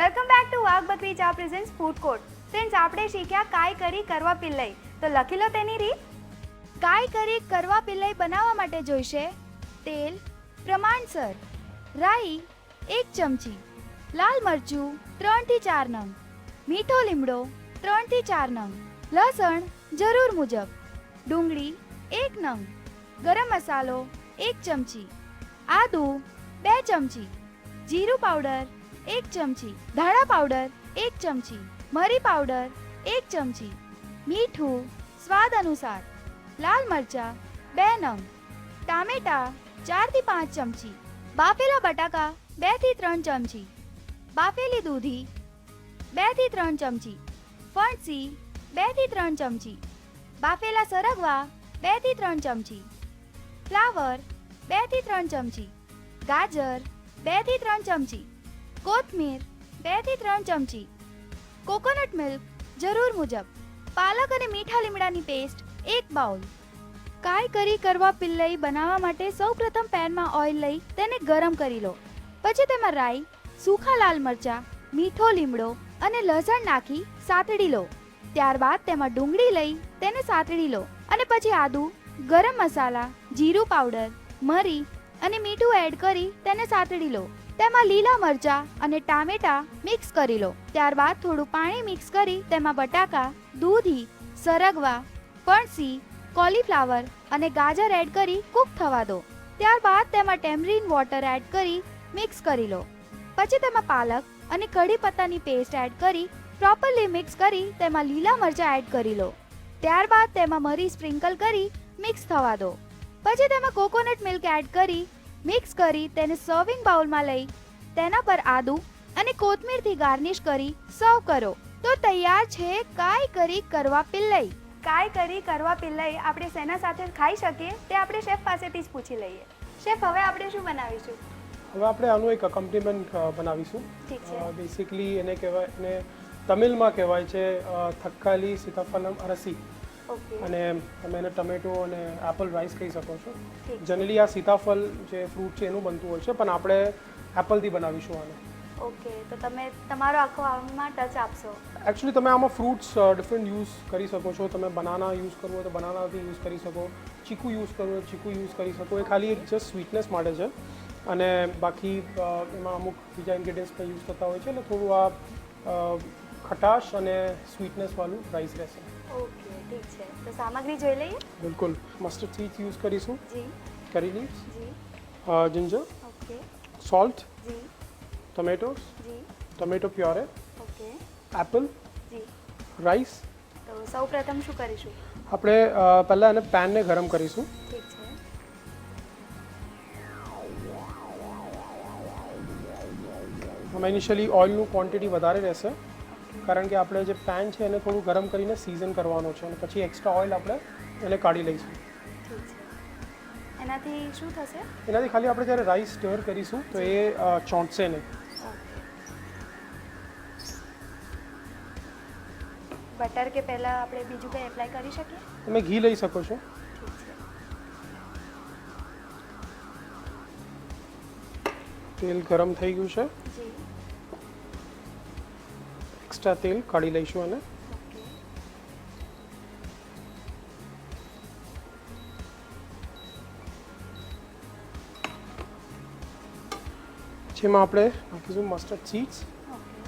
Welcome back to વાઘ બકરી ચા પ્રેઝન્ટ્સ ફૂડ કોર્ટ ફ્રેન્ડ્સ આપણે શીખ્યા કાય કરી કરવા પિલ્લઈ. તો લખી લો તેની રીત. કાય કરી કરવા પિલ્લઈ બનાવવા માટે જોઈશે. તેલ પ્રમાણસર રાઈ, એક ચમચી, લાલ મરચું, ત્રણથી ચાર નંગ, મીઠો લીમડો, ત્રણથી ચાર નંગ, લસણ જરૂર મુજબ, ડુંગળી, એક નંગ, ગરમ મસાલો, એક ચમચી, આદુ, બે ચમચી, જીરું પાવડર એક ચમચી ધાણા પાવડર, એક ચમચી મરી પાવડર, એક ચમચી મીઠું સ્વાદ અનુસાર લાલ મરચા, બે નંગ ટામેટા, ચારથી પાંચ ચમચી બાફેલા બટાકા બેથી ત્રણ ચમચી બાફેલી દૂધી બેથી ત્રણ ચમચી ફણસી બેથી ત્રણ ચમચી બાફેલા સરગવા બેથી ત્રણ ચમચી ફ્લાવર બેથી ત્રણ ચમચી ગાજર બેથી ત્રણ ચમચી કોથમીર, બેથી ત્રણ ચમચી. કોકોનટ મિલ્ક જરૂર મુજબ. પાલક અને મીઠા લીમડાની પેસ્ટ, એક બાઉલ. કાય કરી કરવા પિલ્લઈ બનાવવા માટે સૌપ્રથમ પેનમાં ઓઇલ લઈ તેને ગરમ કરી લો. પછી તેમાં રાઈ, સૂખા લાલ મરચા, મીઠો લીમડો અને લસણ નાખી સાતડી લો. ત્યારબાદ તેમાં ડુંગળી લઈ તેને સાતડી લો અને પછી આદુ, ગરમ મસાલા, જીરું પાવડર, મરી અને મીઠું એડ કરી તેને સાતડી લો. તેમાં લીલા મરચા અને ટામેટા મિક્સ કરી લો. ત્યારબાદ થોડું પાણી મિક્સ કરી તેમાં બટાકા, દૂધી, સરગવા, ફણસી, કોલીફ્લાવર અને ગાજર એડ કરી કૂક થવા દો. ત્યારબાદ તેમાં ટેમરીન વોટર એડ કરી મિક્સ કરી લો. પછી તેમાં પાલક અને કઢી પત્તાની પેસ્ટ એડ કરી પ્રોપરલી મિક્સ કરી તેમાં લીલા મરચાં એડ કરી લો. ત્યારબાદ તેમાં મરી સ્પ્રિંકલ કરી મિક્સ થવા દો. પછી તેમાં કોકોનટ મિલ્ક એડ કરી મિક્સ કરી તેને સર્વિંગ બાઉલમાં લઈ તેના પર આદુ અને કોથમીરથી ગાર્નિશ કરી સર્વ કરો. તો તૈયાર છે કાય કરી કરવા પિલ્લઈ. કાય કરી કરવા પિલ્લઈ આપણે શેના સાથે ખાઈ શકીએ? તે આપણે શેફ પાસેથી જ પૂછી લઈએ. શેફ હવે આપણે શું બનાવીશું? હવે આપણે આનું એક અકમ્પલીમેન્ટ બનાવીશું. બેસિકલી એને કહેવાય એને તમિલમાં કહેવાય છે થક્કાલી સીતાફલમ અરસી ઓકે અને તમે એને ટમેટો અને એપલ રાઈસ કહી શકો છો. જનરલી આ સીતાફળ જે ફ્રૂટ છે એનું બનતું હોય છે પણ આપણે એપલથી બનાવીશું આને. ઓકે તો તમે તમારો આખો આમાં ટચ આપશો. એકચ્યુઅલી તમે આમાં ફ્રૂટ્સ ડિફરન્ટ યુઝ કરી શકો છો. તમે બનાના યુઝ કરવો હોય તો બનાનાથી યુઝ કરી શકો. ચીકુ યુઝ કરવું હોય ચીકુ યુઝ કરી શકો. એ ખાલી એક જસ્ટ સ્વીટનેસ માટે છે. અને બાકી એમાં અમુક બીજા ઇન્ગ્રેડિયન્ટ્સ પણ યુઝ થતા હોય છે. એટલે થોડું આ ખટાશ અને સ્વીટનેસવાળું રાઈસ રહેશે. ઓકે. ઠીક છે. તો સામગ્રી જોઈ લઈએ? બિલકુલ. મસ્ટર્ડ ચીઝ યુઝ કરીશું. જી. કરી લીવ્સ જી. Ginger okay. સોલ્ટ જી. ટમેટોસ જી. Tomato puree okay. એપલ જી. રાઈસ તો સૌ પ્રથમ શું કરીશું? આપણે પહેલાં એને પેનને ગરમ કરીશું. ઠીક છે. આમાં ઇનિશિયલી ઓઇલનું ક્વોન્ટિટી વધારે રહેશે. કારણ કે આપણે જે પેન છે એને થોડું ગરમ કરીને સિઝન કરવાનો છે અને પછી એક્સ્ટ્રા ઓઇલ આપણે એને કાઢી લઈશું. એનાથી શું થશે? એનાથી ખાલી આપણે જ્યારે રાઈસ સ્ટર કરીશું તો એ ચોંટશે નહીં. બટર કે પહેલાં આપણે બીજું કંઈ એપ્લાય કરી શકીએ? તમે ઘી લઈ શકો છો. તેલ ગરમ થઈ ગયું છે. જી. એક્સ્ટ્રા તેલ કાઢી લઈશું એને ઓકે જેમાં આપણે નાખીશું મસ્ટર્ડ સીડ્સ ઓકે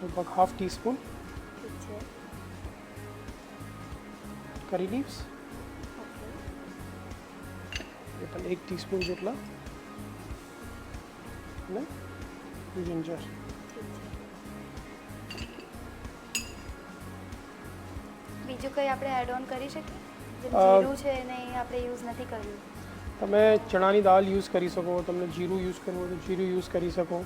લગભગ હાફ ટીસ્પૂન ઠીક છે કરી લીવ્સ ઓકે એ પણ એક ટીસ્પૂન જેટલા અને જિંજર બીજું કંઈ આપણે એડ ઓન કરી શકીએ? જીરું છે એને આપણે યુઝ નથી કર્યું. તમે ચણાની દાળ યુઝ કરી શકો તમને જીરું યુઝ કરવું હોય તો જીરું યુઝ કરી શકો.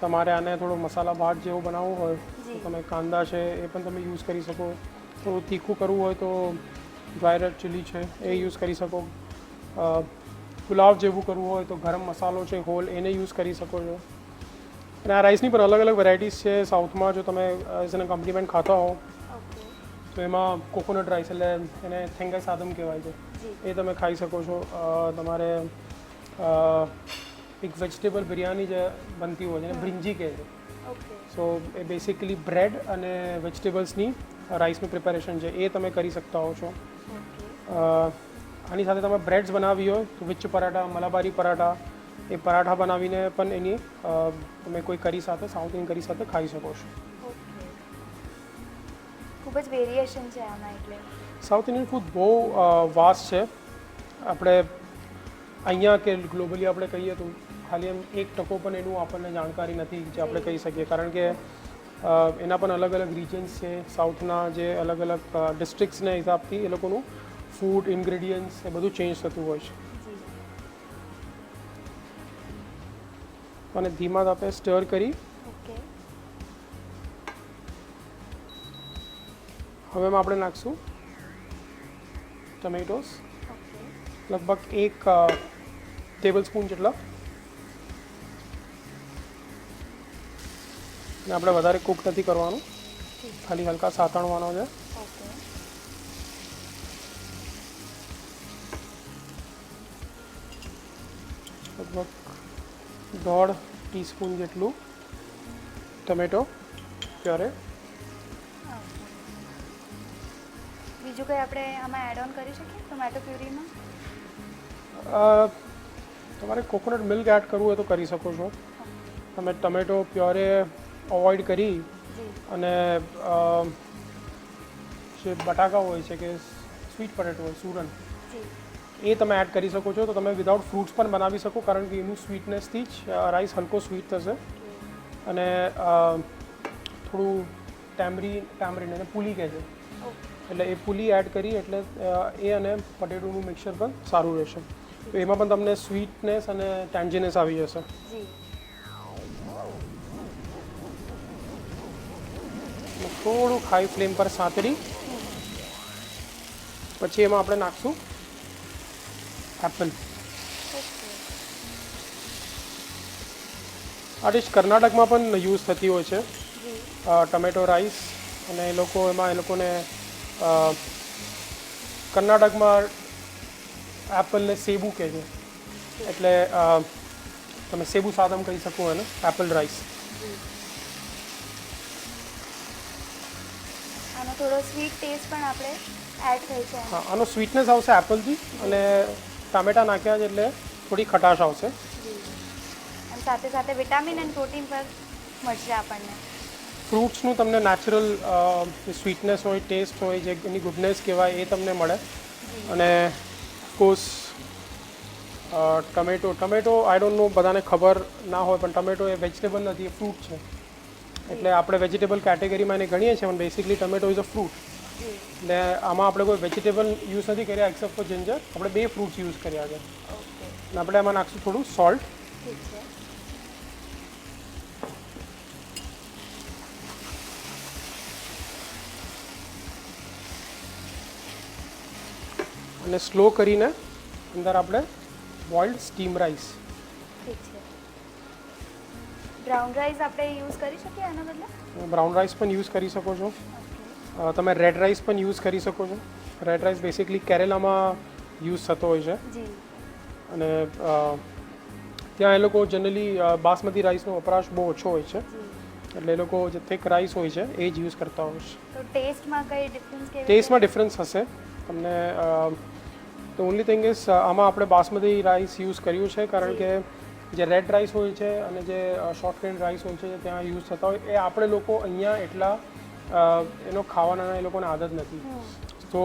તમારે આને થોડો મસાલા ભાત જેવો બનાવવો હોય તો તમે કાંદા છે એ પણ તમે યુઝ કરી શકો. થોડું તીખું કરવું હોય તો ડ્રાય રેડ ચીલી છે એ યુઝ કરી શકો. પુલાવ જેવું કરવું હોય તો ગરમ મસાલો છે હોલ એને યુઝ કરી શકો છો. અને આ રાઈસની પણ અલગ અલગ વેરાયટીઝ છે સાઉથમાં જો તમે એઝ એન કોમ્પ્લિમેન્ટ ખાતા હો તો એમાં કોકોનટ રાઈસ એટલે એને થેંગાઈ સાદમ કહેવાય છે. એ તમે ખાઈ શકો છો. તમારે એક વેજીટેબલ બિરયાની જે બનતી હોય છે એને બ્રિંજી કહે છે. સો એ બેસિકલી બ્રેડ અને વેજીટેબલ્સની રાઈસનું પ્રિપેરેશન છે. એ તમે કરી શકતા હો છો. આની સાથે તમે બ્રેડ્સ બનાવી હોય તો વિચ પરાઠા મલાબારી પરાઠા એ પરાઠા બનાવીને પણ એની તમે કોઈ કરી સાથે સાઉથ ઇન્ડિયન કરી સાથે ખાઈ શકો છો. ખૂબ જ વેરિએશન છે આમાં એટલે. સાઉથ ઇન્ડિયન ફૂડ બહુ વાસ છે. આપણે અહીંયા કે ગ્લોબલી આપણે કહીએ તો ખાલી એમ એક ટકો પણ એનું આપણને જાણકારી નથી જે આપણે કહી શકીએ. કારણ કે એના પણ અલગ અલગ રિજન્સ છે. સાઉથના જે અલગ અલગ ડિસ્ટ્રિક્ટ્સના હિસાબથી એ લોકોનું ફૂડ ઇન્ગ્રેડિયન્ટ્સ એ બધું ચેન્જ થતું હોય છે. અને ધીમા તાપે સ્ટર કરી હવે આપણે નાખશું ટમેટોસ લગભગ એક ટેબલ સ્પૂન જેટલા. ને આપણે વધારે કૂક નથી કરવાનું. ખાલી હલકા સાતણવાનો છે. લગભગ દોઢ ટીસ્પૂન જેટલું ટમેટો પ્યોરે. બીજું કંઈ આપણે આમાં એડ ઓન કરી શકીએ? ટોમેટો પ્યુરીમાં તમારે કોકોનટ મિલ્ક એડ કરવું હોય તો કરી શકો છો. તમે ટમેટો પ્યોરે અવોઇડ કરી અને જે બટાકા હોય છે કે સ્વીટ પટેટો હોય સુરન એ તમે એડ કરી શકો છો. તો તમે વિધાઉટ ફ્રૂટ્સ પણ બનાવી શકો કારણ કે એનું સ્વીટનેસથી જ રાઈસ હલકો સ્વીટ થશે. અને થોડું ટેમરી ટેમરીન એને પુલી કહે છે એટલે એ પુલી એડ કરી એટલે એ અને પટેટોનું મિક્સર પણ સારું રહેશે. તો એમાં પણ તમને સ્વીટનેસ અને ટેન્જીનેસ આવી જશે. થોડું હાઈ ફ્લેમ પર સાંતળી. પછી એમાં આપણે નાખશું એપલ આ ડિશ કર્ણાટકમાં પણ યુઝ થતી હોય છે. ટમેટો રાઈસ અને એ લોકો એમાં એ લોકોને કર્ણાટકમાં એપલને સેબુ કહે છે. એટલે તમે સેબુ સાદમ કહી શકો એને એપલ રાઈસ. આનો થોડો સ્વીટ ટેસ્ટ પણ આપણે એડ થઈ છે હા આનો સ્વીટનેસ આવશે એપલથી અને ટામેટા નાખ્યા છે એટલે થોડી ખટાશ આવશે. અને સાથે સાથે વિટામિન અને પ્રોટીન પણ મળશે આપણને. ફ્રૂટ્સનું તમને નેચરલ સ્વીટનેસ હોય ટેસ્ટ હોય જે એની ગુડનેસ કહેવાય એ તમને મળે. અને cause tomato tomato I don't know બધાને ખબર ના હોય પણ ટમેટો એ વેજીટેબલ નથી એ ફ્રૂટ છે. એટલે આપણે વેજીટેબલ કેટેગરીમાં એને ગણીએ છીએ પણ basically tomato is a fruit એટલે આમાં આપણે કોઈ વેજીટેબલ યુઝ નથી કર્યા એક્સેપ્ટ ફોર જિંજર આપણે બે ફ્રૂટ્સ યુઝ કર્યા છે. આપણે એમાં નાખશું થોડું સોલ્ટ અને સ્લો કરીને અંદર આપણે બોઇલ્ડ સ્ટીમ રાઈસ. ઠીક છે. બ્રાઉન રાઈસ આપણે યુઝ કરી શકીએ આના બદલે? બ્રાઉન રાઈસ પણ યુઝ કરી શકો છો. તમે રેડ રાઈસ પણ યુઝ કરી શકો છો. રેડ રાઈસ બેસિકલી કેરેલામાં યુઝ થતો હોય છે. અને ત્યાં એ લોકો જનરલી બાસમતી રાઈસનો વપરાશ બહુ ઓછો હોય છે. એટલે એ લોકો જે થિક રાઈસ હોય છે એ જ યુઝ કરતા હોય છે. તો ટેસ્ટમાં કઈ ડિફરન્સ ટેસ્ટમાં ડિફરન્સ હશે. તમને ધ ઓનલી થિંગ ઇઝ આમાં આપણે બાસમતી રાઈસ યુઝ કર્યું છે કારણ કે જે રેડ રાઈસ હોય છે અને જે શોર્ટ ગ્રેન રાઈસ હોય છે ત્યાં યુઝ થતા હોય એ આપણે લોકો અહીંયા એટલા એનો ખાવાના એ લોકોને આદત નથી. તો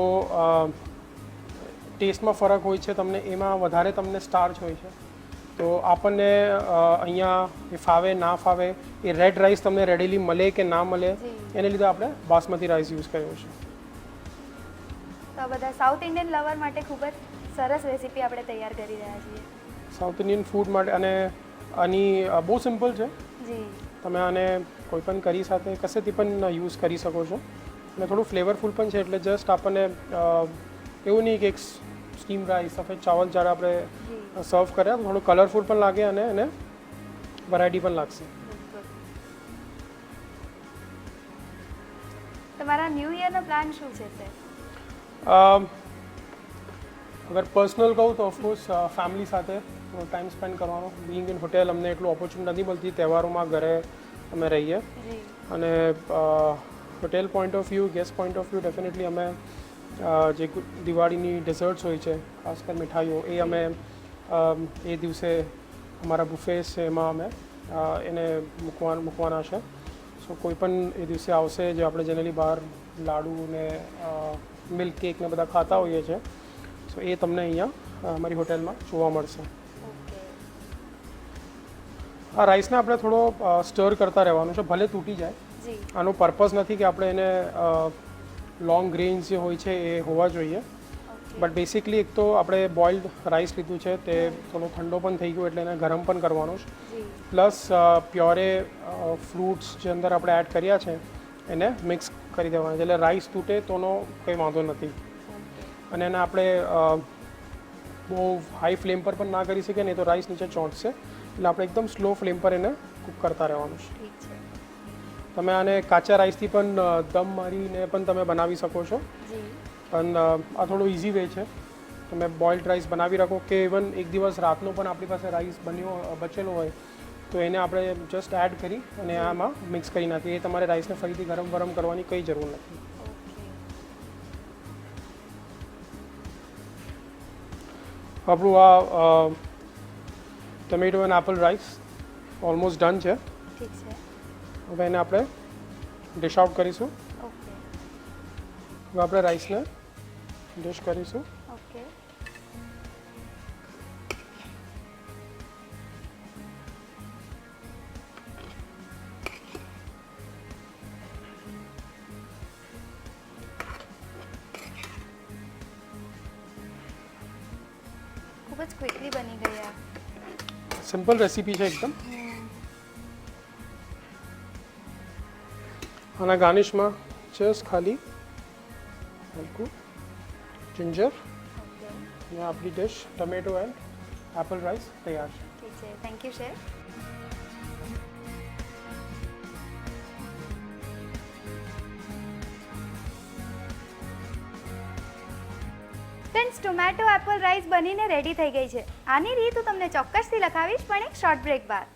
ટેસ્ટમાં ફરક હોય છે તમને એમાં વધારે તમને સ્ટાર્ચ હોય છે. તો આપણને અહીંયા એ ફાવે ના ફાવે એ રેડ રાઈસ તમને રેડીલી મળે કે ના મળે એને લીધે આપણે બાસમતી રાઈસ યુઝ કર્યો છે. તો આ બધા સાઉથ ઇન્ડિયન લવર માટે ખૂબ જ સરસ રેસીપી આપણે તૈયાર કરી રહ્યા છીએ. સાઉથ ઇન્ડિયન ફૂડ માટે અને આની બહુ સિમ્પલ છે. જી. તમે આને કોઈ પણ કરી સાથે કશેથી પણ યુઝ કરી શકો છો. અને થોડું ફ્લેવરફુલ પણ છે એટલે જસ્ટ આપણને એવું નહીં કે એક સ્ટીમ રાઈસ સફેદ ચાવલ જ્યારે આપણે સર્વ કર્યા તો થોડું કલરફુલ પણ લાગે અને એને વેરાયટી પણ લાગશે. તમારા ન્યૂ યરનો પ્લાન શું છે સર અગર પર્સનલ કહું તો ઓફકોર્સ ફેમિલી સાથે ટાઈમ સ્પેન્ડ કરવાનો બિંગ ઇન હોટેલ અમને એટલું ઓપોર્ચ્યુનિટી નથી મળતી તહેવારોમાં ઘરે અમે રહીએ અને hotel point of view guest point of view definitely અમે જે દિવાળીની ડેઝર્ટ્સ હોય છે ખાસ કરી મીઠાઈઓ એ અમે એ દિવસે અમારા બુફેસ છે એમાં અમે એને મૂકવા મૂકવાના છે સો કોઈ પણ એ દિવસે આવશે જે આપણે જનરલી બહાર લાડુ ને મિલ્ક કેક ને બધા ખાતા હોઈએ છીએ. સો એ તમને અહીંયા અમારી હોટેલમાં જોવા મળશે. આ રાઈસને આપણે થોડો સ્ટર કરતા રહેવાનું છે ભલે તૂટી જાય. આનું આનો પર્પઝ નથી કે આપણે એને લોંગ ગ્રેન્સ જે હોય છે એ હોવા જોઈએ. બટ બેસિકલી એક તો આપણે બોઇલ્ડ રાઈસ લીધું છે તે થોડો ઠંડો પણ થઈ ગયો એટલે એને ગરમ પણ કરવાનો છે. પ્લસ પ્યોરે ફ્રૂટ્સ જે અંદર આપણે એડ કર્યા છે એને મિક્સ કરી દેવાના છે. એટલે રાઈસ તૂટે તોનો કંઈ વાંધો નથી. અને એને આપણે બહુ હાઈ ફ્લેમ પર પણ ના કરી શકીએ નહીં તો રાઈસ નીચે ચોંટશે. એટલે આપણે એકદમ સ્લો ફ્લેમ પર એને કૂક કરતા રહેવાનું છે. તમે આને કાચા રાઈસથી પણ દમ મારીને પણ તમે બનાવી શકો છો. પણ આ થોડો ઇઝી વે છે. તમે બોઇલ્ડ રાઈસ બનાવી રાખો કે ઇવન એક દિવસ રાતનો પણ આપણી પાસે રાઈસ બન્યો બચેલો હોય તો એને આપણે જસ્ટ એડ કરી અને આમાં મિક્સ કરી નાખીએ. એ તમારે રાઈસને ફરીથી ગરમ ગરમ કરવાની કંઈ જરૂર નથી. આપણું આ tomato and apple rice almost done છે. હવે એને આપણે ડિશ આઉટ કરીશું. હવે આપણે રાઈસને ડિશ કરીશું. ઓકે ખૂબ જ ક્વિકલી બની ગઈ આ સિમ્પલ રેસીપી છે એકદમ આના ગાર્નિશમાં જસ્ટ ખાલી હલકું જિંજર ઓકે અને આપણી dish tomato and apple rice તૈયાર છે ઠીક છે thank you chef friends tomato apple rice બનીને રેડી થઈ ગઈ છે. આની રીત હું તમને ચોક્કસથી લખાવીશ, પણ એક શોર્ટ બ્રેક બાદ.